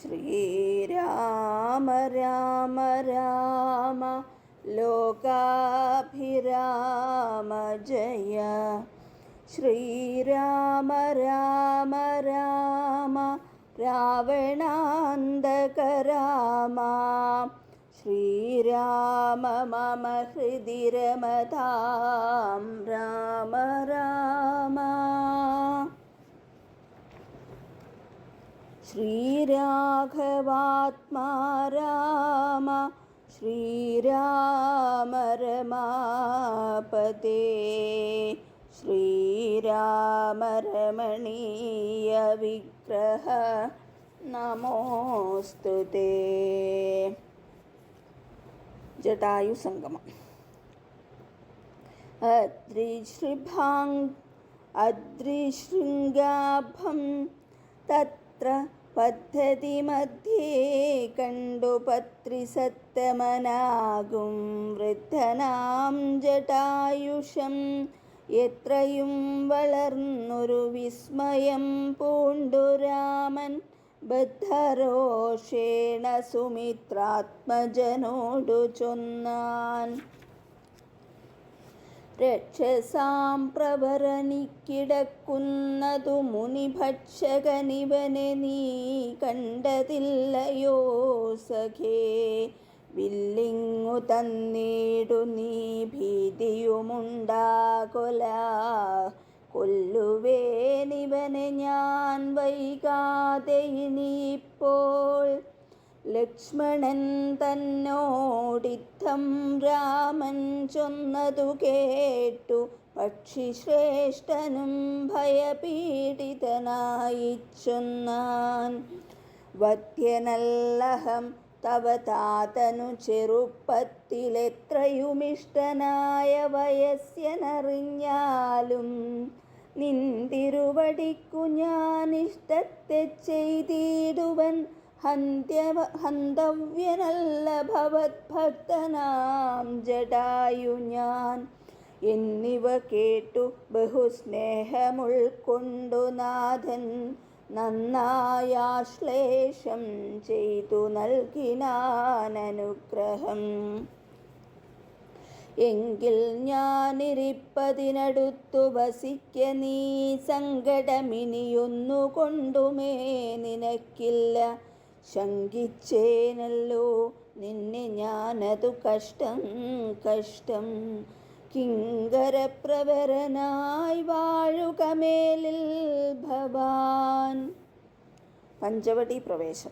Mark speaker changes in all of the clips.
Speaker 1: ശ്രീരാമ രാമ രാമ ലോകാഭിരാമ ജയ ശ്രീരാമ രാമ രാമ രാവണാന്തക രാമ ശ്രീരാമ മമ ഹൃദി രമതാം രാമ രാമ ശ്രീരാഘവാത്മാ രാമ ശ്രീരാമ രമാപതേ ശ്രീരാമ രമണീയ വിഗ്രഹ നമോസ്തു ജടായുസംഗമം. അദ്രിശൃഭാങ് അദ്രിശൃംഗാഭം തത്ര പദ്ധതി മധ്യേ കണ്ടു പത്രിസത്തമനാകും വൃദ്ധനാം ജടായുഷം. എത്രയും വളർന്നൊരു വിസ്മയം പൂണ്ടു രാമൻ. ബദ്ധരോഷേണ സുമിത്രാത്മജനോടു ചൊന്നാൻ. രക്ഷസാം പ്രവരണിക്കിടക്കുന്നതു മുനിഭക്ഷകനിവനെ നീ കണ്ടതില്ലയോ സഖേ. വില്ലിങ്ങു തന്നീടു നീ ഭീതിയുമുണ്ടാകൊല. കൊല്ലുവേനിവനെ ഞാൻ വൈകാതെ ഇനിയിപ്പോൾ ലക്ഷ്മണൻ തന്നോടിത്തം രാമൻ ചൊന്നതു കേട്ടു. പക്ഷിശ്രേഷ്ഠനും ഭയപീഡിതനായി ചൊന്നാൻ. വത്യനല്ലഹം തവ താതനു ചെറുപ്പത്തിലെത്രയുമിഷ്ടനായ വയസ്യനറിഞ്ഞാലും നിന്തിരുവടിക്കു ഞാൻ ഇഷ്ടത്തെ ചെയ്തിടുവൻ ഹന്ത്യവ ഹന്തവ്യനല്ല ഭവത്ഭക്തനാം ജടായു ഞാൻ. എന്നിവ കേട്ടു ബഹുസ്നേഹമുൾക്കൊണ്ടു നാഥൻ നന്നായാശ്ലേഷം ചെയ്തു നൽകിനാനനുഗ്രഹം. എങ്കിൽ ഞാനിരിപ്പതിനടുത്തു വസിക്ക നീ സങ്കടമിനിയൊന്നുകൊണ്ടുമേ നിനക്കില്ല. ശങ്കിച്ചേനല്ലോ നിന്നെ ഞാനതു കഷ്ടം കഷ്ടം. കിങ്കരപ്രവരനായി വാഴുക മേലിൽ ഭവാൻ. പഞ്ചവടി പ്രവേശം.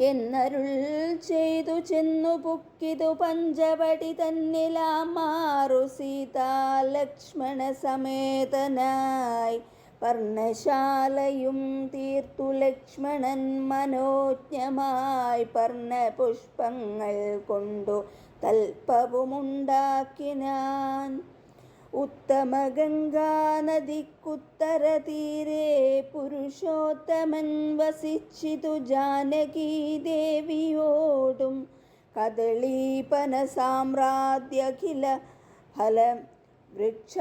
Speaker 1: എന്നരുൾ ചെയ്തു ചെന്നു പുക്കിതു പഞ്ചവടി തന്നിലാ മാറു സീതാ ലക്ഷ്മണ സമേതനായി പർണശാലയും തീർത്തു ലക്ഷ്മണൻ മനോജ്ഞമായി പർണ പുഷ്പങ്ങൾ കൊണ്ടു തൽപ്പവുമുണ്ടാക്കിനാൻ ഉത്തമ ഗംഗാനദിക്കുത്തര തീരെ പുരുഷോത്തമൻ വസിച്ചിതു ജാനകീ ദേവിയോടും കദളീപന സാമ്രാജ്യഖില ഫലം വൃക്ഷ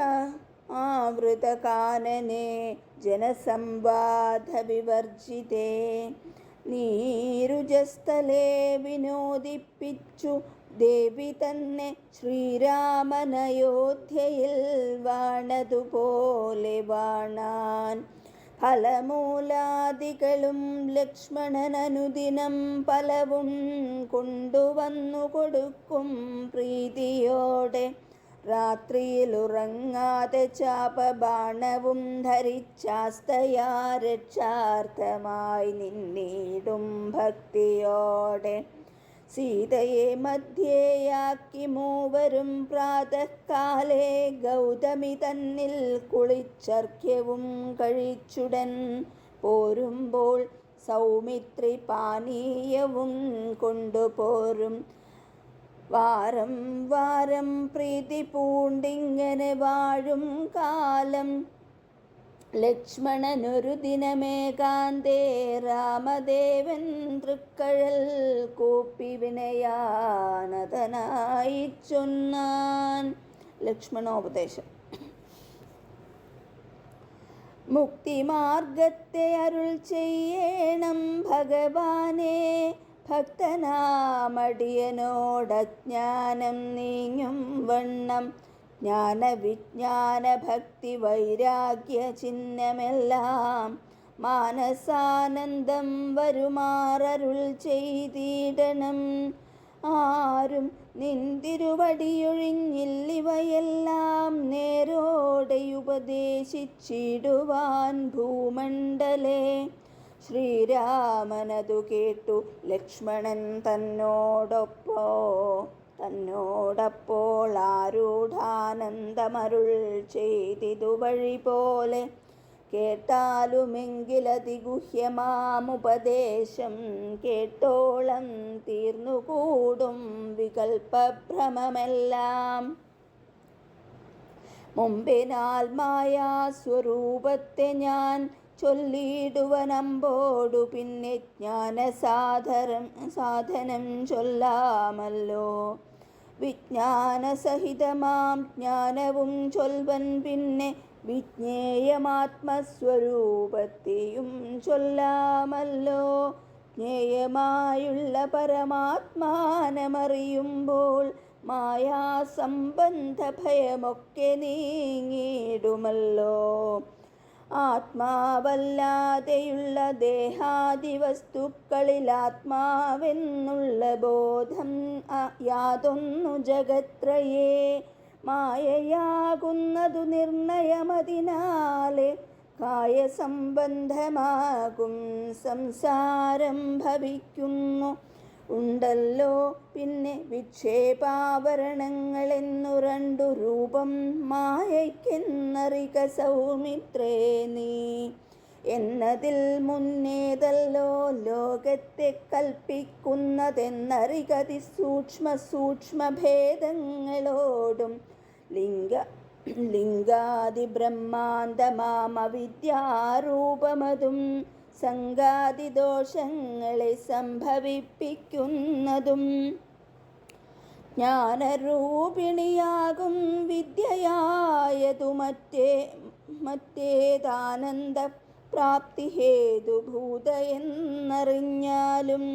Speaker 1: ആവൃതകാനനെ ജനസംവാദവിവർജിതേ. നീരുജസ്ഥലേ വിനോദിപ്പിച്ചു ദേവി തന്നെ ശ്രീരാമനയോധ്യയിൽ വാണതുപോലെ വാണാൻ. ഫലമൂലാദികളും ലക്ഷ്മണനനുദിനം പലവും കൊണ്ടുവന്നു കൊടുക്കും പ്രീതിയോടെ. രാത്രിയിലുറങ്ങാതെ ചാപബാണവും ധരിച്ചാസ്തയാ രക്ഷാർത്ഥമായി നിന്നീടും ഭക്തിയോടെ. സീതയെ മധ്യേയാക്കി മൂവരും പ്രാതഃകാലേ ഗൗതമി തന്നിൽ കുളിച്ചർഘ്യവും കഴിച്ചുടൻ പോരുമ്പോൾ സൗമിത്രി പാനീയവും കൊണ്ടുപോരും. വാരം വാരം പ്രീതി പൂണ്ടിങ്ങനെ വാഴും കാലം. ലക്ഷ്മണനൊരു ദിനമേകാന്തേ രാമദേവൻ തൃക്കഴൽ കൂപ്പി വിനയാനതനായി ചൊന്നാൻ. ലക്ഷ്മണോപദേശം. മുക്തിമാർഗത്തെ അരുൾ ചെയ്യണം ഭഗവാനെ. ഭക്തനാമടിയനോടജ്ഞാനം നീങ്ങും വണ്ണം. ജ്ഞാനവിജ്ഞാന ഭക്തി വൈരാഗ്യ ചിഹ്നമെല്ലാം മാനസാനന്ദം വരുമാറരുൾ ചെയ്തിടണം. ആരും നിന്തിരുവടിയൊഴിഞ്ഞില്ലിവയെല്ലാം നേരോടെ ഉപദേശിച്ചിടുവാൻ ഭൂമണ്ഡലേ ശ്രീരാമനതു കേട്ടു ലക്ഷ്മണൻ തന്നോടൊപ്പോ തന്നോടപ്പോൾ ആരൂഢാനന്ദമരുൾ ചെയ്തിതു വഴി പോലെ കേട്ടാലുമെങ്കിലതിഗുഹ്യമാമുപദേശം കേട്ടോളം തീർന്നുകൂടും വികൽപ്പഭ്രമമെല്ലാം. മുമ്പിനാൽ മായാസ്വരൂപത്തെ ഞാൻ ചൊല്ലിയിടുവനമ്പോടു പിന്നെ ജ്ഞാനസാധരം സാധനം ചൊല്ലാമല്ലോ. വിജ്ഞാനസഹിതമാം ജ്ഞാനവും ചൊൽവൻ പിന്നെ വിജ്ഞേയമാത്മസ്വരൂപത്തെയും ചൊല്ലാമല്ലോ. ജ്ഞേയമായുള്ള പരമാത്മാനമറിയുമ്പോൾ മായാസംബന്ധ ഭയമൊക്കെ നീങ്ങിയിടുമല്ലോ. ആത്മാവല്ലാതെയുള്ള ദേഹാദി വസ്തുക്കളിൽ ആത്മാവെന്നുള്ള ബോധം യാതൊന്നു ജഗത്രയേ. മായയാകുന്നതു നിർണയമതിനാലെ കായസംബന്ധമാകും സംസാരം ഭവിക്കുന്നു. ഉണ്ടല്ലോ പിന്നെ വിക്ഷേപാവരണങ്ങളെന്നു രണ്ടു രൂപം മായയ്ക്കെന്നറിക സൗമിത്രേ നീ. എന്നതിൽ മുന്നേതല്ലോ ലോകത്തെ കൽപ്പിക്കുന്നതെന്നറികതി സൂക്ഷ്മ സൂക്ഷ്മ ഭേദങ്ങളോടും. ലിംഗ ലിംഗാദി ബ്രഹ്മാന്തമാമവിദ്യാരൂപമതും സംഗാതിദോഷങ്ങളെ സംഭവിപ്പിക്കുന്നതും ജ്ഞാനരൂപിണിയാകും വിദ്യയായതു മറ്റേ മറ്റേതാനന്ദ പ്രാപ്തി എന്നറിഞ്ഞാലും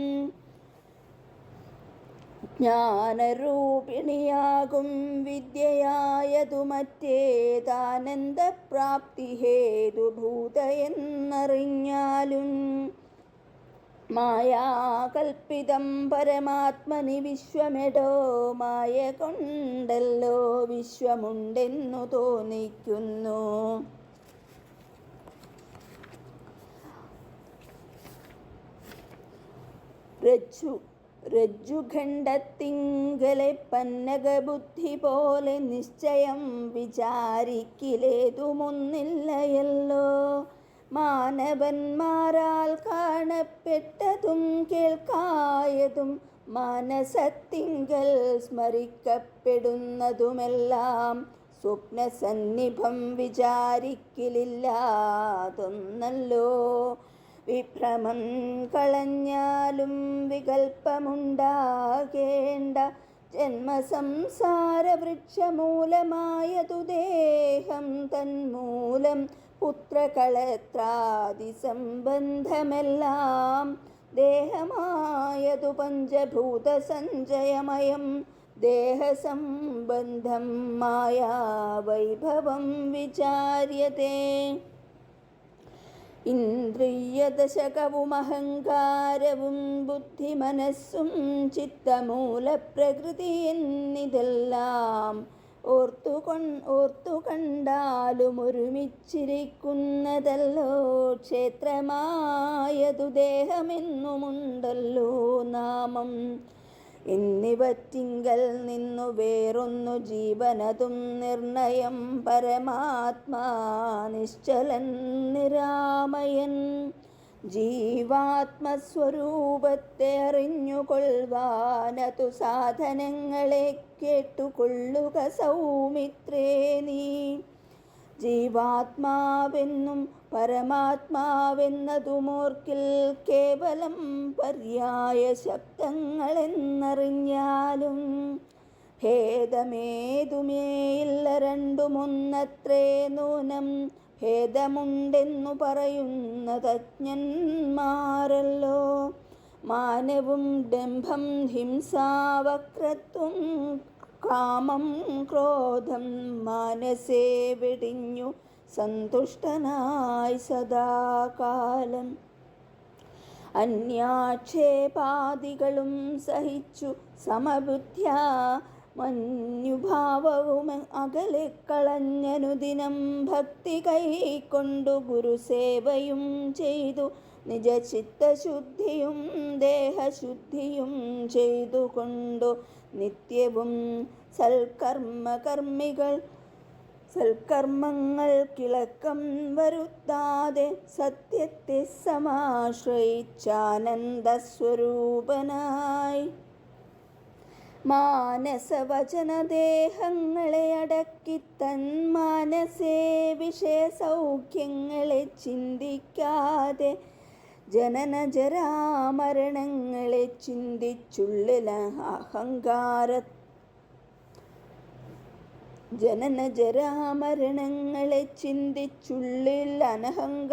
Speaker 1: ജ്ഞാനരൂപിണിയാകും വിദ്യയായതു മറ്റേതാനന്ദപ്രാപ്തി ഹേതുഭൂത എന്നറിഞ്ഞാലും മായാകൽപ്പിതം പരമാത്മനി വിശ്വമെടോ മായ കൊണ്ടല്ലോ വിശ്വമുണ്ടെന്നു തോന്നിക്കുന്നു. രജ്ജു രജ്ജുഖണ്ഡത്തിങ്കലെ പന്നകബുദ്ധി പോലെ നിശ്ചയം വിചാരിക്കിലേതുമൊന്നില്ലയല്ലോ. മാനവന്മാരാൽ കാണപ്പെട്ടതും കേൾക്കായതും മാനസത്തിങ്കൽ സ്മരിക്കപ്പെടുന്നതുമെല്ലാം സ്വപ്നസന്നിഭം വിചാരിക്കലില്ലാതൊന്നല്ലോ. വിഭ്രമം കളഞ്ഞാലും വികൽപ്പമുണ്ടാകേണ്ട ജന്മസംസാര വൃക്ഷമൂലമായതു ദേഹം തന്മൂലം പുത്രകളത്രാദിസംബന്ധമെല്ലാം ദേഹമായതു പഞ്ചഭൂത സഞ്ചയമയം ദേഹസംബന്ധം മായാവൈഭവം വിചാര്യത്തെ ഇന്ദ്രിയദശകവും അഹങ്കാരവും ബുദ്ധിമനസ്സും ചിത്തമൂലപ്രകൃതി എന്നിതെല്ലാം ഓർത്തുകൊൺ ഓർത്തു ഒരുമിച്ചിരിക്കുന്നതല്ലോ. ക്ഷേത്രമായതു ദേഹമെന്നുമുണ്ടല്ലോ നാമം. എന്നിവറ്റിങ്കൽ നിന്നു വേറൊന്നു ജീവനതും നിർണയം പരമാത്മാ നിശ്ചലൻ നിരാമയൻ. ജീവാത്മസ്വരൂപത്തെ അറിഞ്ഞുകൊള്ളുവാനതു സാധനങ്ങളെ കേട്ടുകൊള്ളുക സൗമിത്രേ നീ. ജീവാത്മാവെന്നും പരമാത്മാവെന്നതുമോർക്കിൽ കേവലം പര്യായ ശബ്ദങ്ങളെന്നറിഞ്ഞാലും ഭേദമേതുമേയില്ല രണ്ടുമൊന്നത്രേ നൂനം ഭേദമുണ്ടെന്നു പറയുന്നതജ്ഞന്മാരല്ലോ മാനവും ഡംഭം ഹിംസാവക്രത്വം കാമം ക്രോധം മാനസേ വെടിഞ്ഞു സന്തുഷ്ടനായി സദാകാലം. അന്യാക്ഷേപാദികളും സഹിച്ചു സമബുദ്ധ്യ മഞ്ഞുഭാവവും അകലെ കളഞ്ഞനുദിനം ഭക്തി കൈക്കൊണ്ടു ഗുരുസേവയും ചെയ്തു. നിജചിത്തശുദ്ധിയും ദേഹശുദ്ധിയും ചെയ്തുകൊണ്ടു നിത്യവും സൽക്കർമ്മകർമ്മികൾ സൽക്കർമ്മങ്ങൾ വരുത്താതെ സത്യത്തെ സമാശ്രയിച്ചാനന്ദസ്വരൂപനായി. മാനസവചനദേഹങ്ങളെ അടക്കി തൻ മാനസേ വിഷയസൗഖ്യങ്ങളെ ചിന്തിക്കാതെ ജനന ജരാമരണങ്ങളെ ചിന്തിച്ചുള്ളില ജനന ജരാമരണങ്ങളെ ചിന്തിച്ചുള്ളിൽ അനഹങ്കാരത്വേന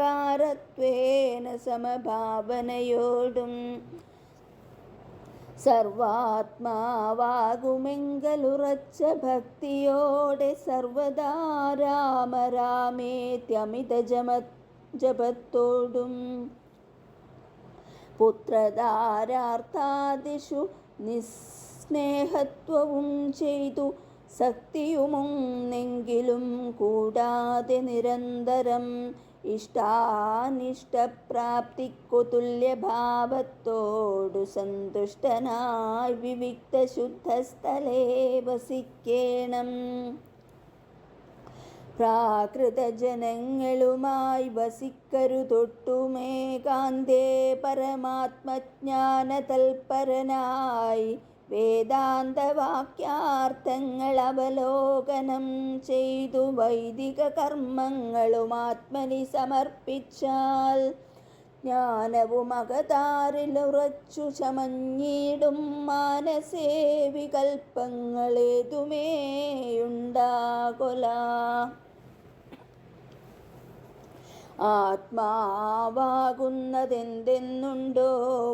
Speaker 1: സമഭാവനയോടും സർവാത്മാവാകുമെങ്കലുറച്ച ഭക്തിയോടെ സർവദാ രാമരാമേത്യമിത ജമ ജപത്തോടും. പുത്രധാരാർത്ഥാദിഷു നിസ്നേഹത്വവും ചെയ്തു ശക്തിയുമൊന്നെങ്കിലും കൂടാതെ നിരന്തരം ഇഷ്ടാനിഷ്ടപ്രാപ്തിക്കു തുല്യഭാവത്തോടു സന്തുഷ്ടനായി വിവിക്ത വസിക്കേണം. പ്രാകൃതജനങ്ങളുമായി വസിക്കരുതൊട്ടുമേകാന്തേ പരമാത്മജ്ഞാനതൽപരനായി വേദാന്തവാക്യാർത്ഥങ്ങൾ അവലോകനം ചെയ്തു വൈദിക കർമ്മങ്ങളും ആത്മനി സമർപ്പിച്ചാൽ ജ്ഞാനവും അകതാറിലുറച്ചു ചമഞ്ഞിടും മാനസേ വികൽപ്പങ്ങളേതുമേയുണ്ടാകൊല. ആത്മാവാകുന്നതെന്തെന്നുണ്ടോ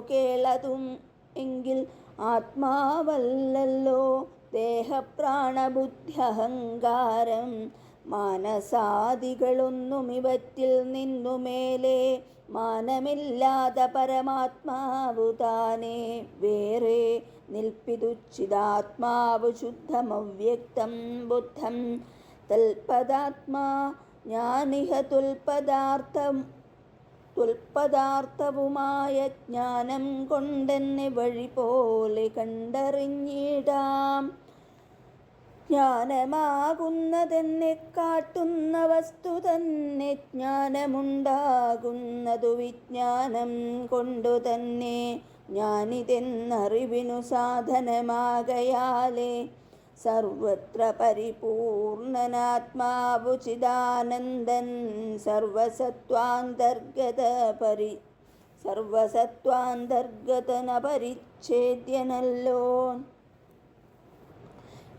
Speaker 1: കേളതും എങ്കിൽ ആത്മാവല്ലല്ലോ. ദേഹപ്രാണബുദ്ധ്യഹങ്കാരം. മാനസാദികളൊന്നും ഇവറ്റിൽ നിന്നു മേലെ മാനമില്ലാതെ പരമാത്മാവു താനെ. വേറെ നിൽപ്പിതുച്ചിതാത്മാവു ശുദ്ധമവ്യക്തം ബുദ്ധം. തൽപദാത്മാ ഞാനിഹ തുൽപദാർത്ഥം തുൽപദാർത്ഥവുമായ ജ്ഞാനം കൊണ്ടെന്നെ വഴി പോലെ കണ്ടറിഞ്ഞിടാം. ജ്ഞാനമാകുന്നതെന്നെ കാട്ടുന്ന വസ്തു തന്നെ ജ്ഞാനമുണ്ടാകുന്നതു വിജ്ഞാനം കൊണ്ടു തന്നെ ഞാനിതെന്നറിവിനു സാധനമാകയാലേ സർവത്ര പരിപൂർണനാത്മാവുചിദാനന്ദൻ സർവസത്വാന്തർഗത പരി സർവസത്വാന്തർഗതന പരിച്ഛേദ്യനല്ലോ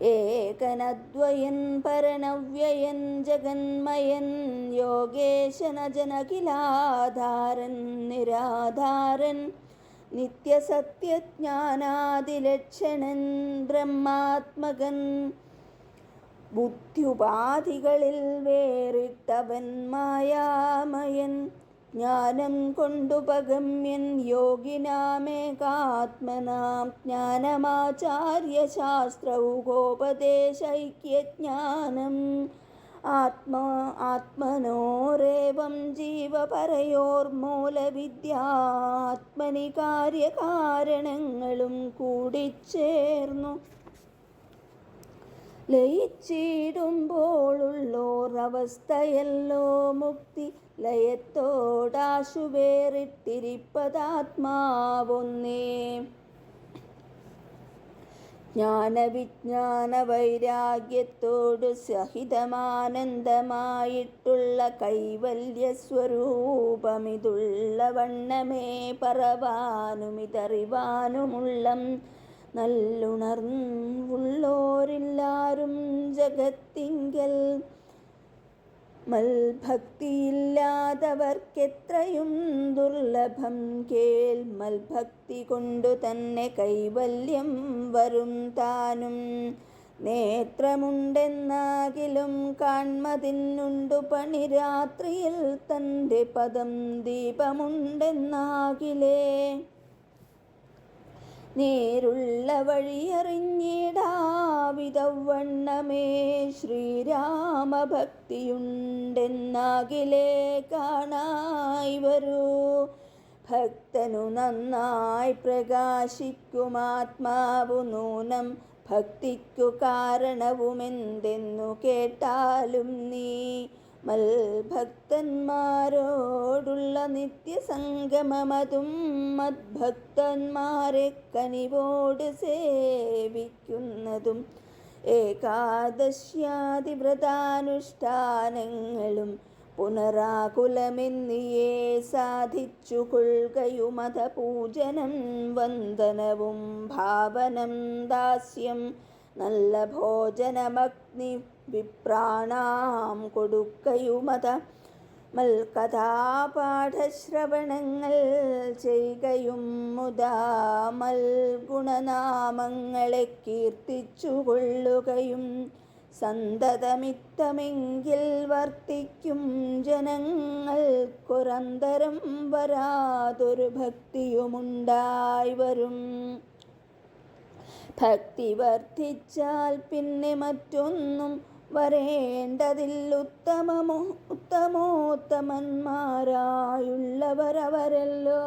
Speaker 1: ഏകനദ്വയൻ പരനവ്യയൻ ജഗന്മയൻ യോഗേശനജനകിലാധാരൻ നിരാധാരൻ നിത്യസത്യജ്ഞാനാദിലക്ഷണൻ ബ്രഹ്മാത്മകൻ. ബുദ്ധ്യുപാധികളിൽ വേറിട്ടവൻ മായാമയൻ. ജ്ഞാനം കൊണ്ടുപഗമ്യൻ യോഗിനാമേകാത്മനാം. ജ്ഞാനമാചാര്യശാസ്ത്രൗകോപദേശൈക്യജ്ഞാനം ആത്മാ ആത്മനോരേവം ജീവപരയോർമൂലവിദ്യാത്മനി കാര്യകാരണങ്ങളും കൂടിച്ചേർന്നു. ലയിച്ചിടുമ്പോഴുള്ളോർ അവസ്ഥയല്ലോ മുക്തി. ലയത്തോടാശു വേറിട്ടിരിപ്പതാത്മാവൊന്നേ ജ്ഞാനവിജ്ഞാന വൈരാഗ്യത്തോടു സഹിതമാനന്ദമായിട്ടുള്ള കൈവല്യ സ്വരൂപമിതുള്ള വണ്ണമേ പറവാനുമിതറിവാനുമുള്ളം. നല്ലുണർവുള്ളോരെല്ലാരും ജഗത്തിങ്കൽ മൽഭക്തിയില്ലാത്തവർക്കെത്രയും ദുർലഭം കേൾ മൽഭക്തി കൊണ്ടു തന്നെ കൈവല്യം വരും താനും. നേത്രമുണ്ടെന്നാകിലും കാൺമതിനുണ്ടു പണി രാത്രിയിൽ തന്റെ പദം ദീപമുണ്ടെന്നാകിലേ. നേരുള്ള വഴിയറിഞ്ഞിടാവിതവണ്ണമേ ശ്രീരാമഭക്തിയുണ്ടെന്നാകിലേ കാണായി വരൂ. ഭക്തനു നന്നായി പ്രകാശിക്കുമാത്മാവു നൂനം. ഭക്തിക്കു കാരണവുമെന്തെന്നു കേട്ടാലും നീ മൽഭക്തന്മാരോടുള്ള നിത്യസംഗമതും മദ്ഭക്തന്മാരെ കനിവോട് സേവിക്കുന്നതും ഏകാദശ്യാതിവ്രതാനുഷ്ഠാനങ്ങളും പുനരാകുലമെന്നിയേ സാധിച്ചു കൊள்കയുമത പൂജനം വന്ദനവും ഭാവനം ദാസ്യം നല്ല ഭോജനമഗ്നി വിപ്രാണാം കൊടുക്കയുമത. മൽകഥാപാഠശ്രവണങ്ങൾ ചെയ്യുകയും മുതാ മൽഗുണനാമങ്ങളെ കീർത്തിച്ചു കൊള്ളുകയും സന്തതമിത്തമെങ്കിൽ വർത്തിക്കും ജനങ്ങൾക്കൊരന്തരം വരാതൊരു ഭക്തിയുമുണ്ടായി വരും. ഭക്തി വർദ്ധിച്ചാൽ പിന്നെ മറ്റൊന്നും വരേണ്ടതില്ലുത്തമമോ ഉത്തമോത്തമന്മാരായുള്ളവരവരല്ലോ.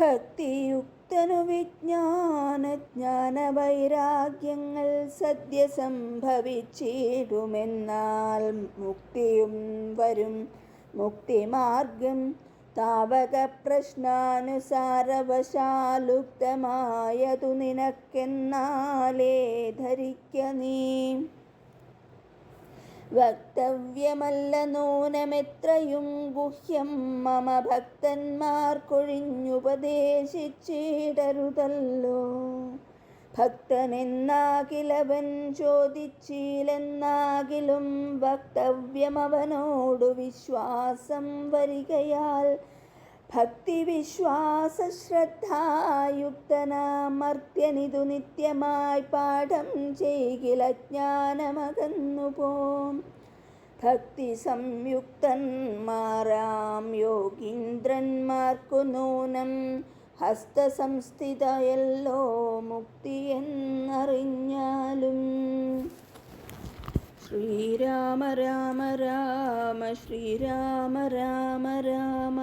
Speaker 1: ഭക്തിയുക്തനു വിജ്ഞാനജ്ഞാന വൈരാഗ്യങ്ങൾ സദ്യ സംഭവിച്ചിടുമെന്നാൽ മുക്തിയും വരും മുക്തിമാർഗം താവക പ്രശ്നാനുസാരവശാലുപ്തമായതു നിനക്കെന്നാലേ ധരിക്ക നീ. വക്തവ്യമല്ല നൂനമെത്രയും ഗുഹ്യം മമ ഭക്തന്മാർക്കൊഴിഞ്ഞുപദേശിച്ചിടരുതല്ലോ. ഭക്തനെന്നാകിലവൻ ചോദിച്ചില്ലെന്നാകിലും വക്തവ്യമവനോടു വിശ്വാസം വരികയാൽ ഭക്തി വിശ്വാസ ശ്രദ്ധായുക്തനാമർത്യനിതു നിത്യമായി പാഠം ചെയ്കില ജ്ഞാനമകന്നു പോം ഭക്തി സംയുക്തന്മാരാം യോഗീന്ദ്രന്മാർക്കു നൂനം ഹസ്തസംസ്ഥിതയല്ലോ മുക്തി എന്നറിഞ്ഞാലും ശ്രീരാമ രാമ രാമ ശ്രീരാമ രാമ രാമ.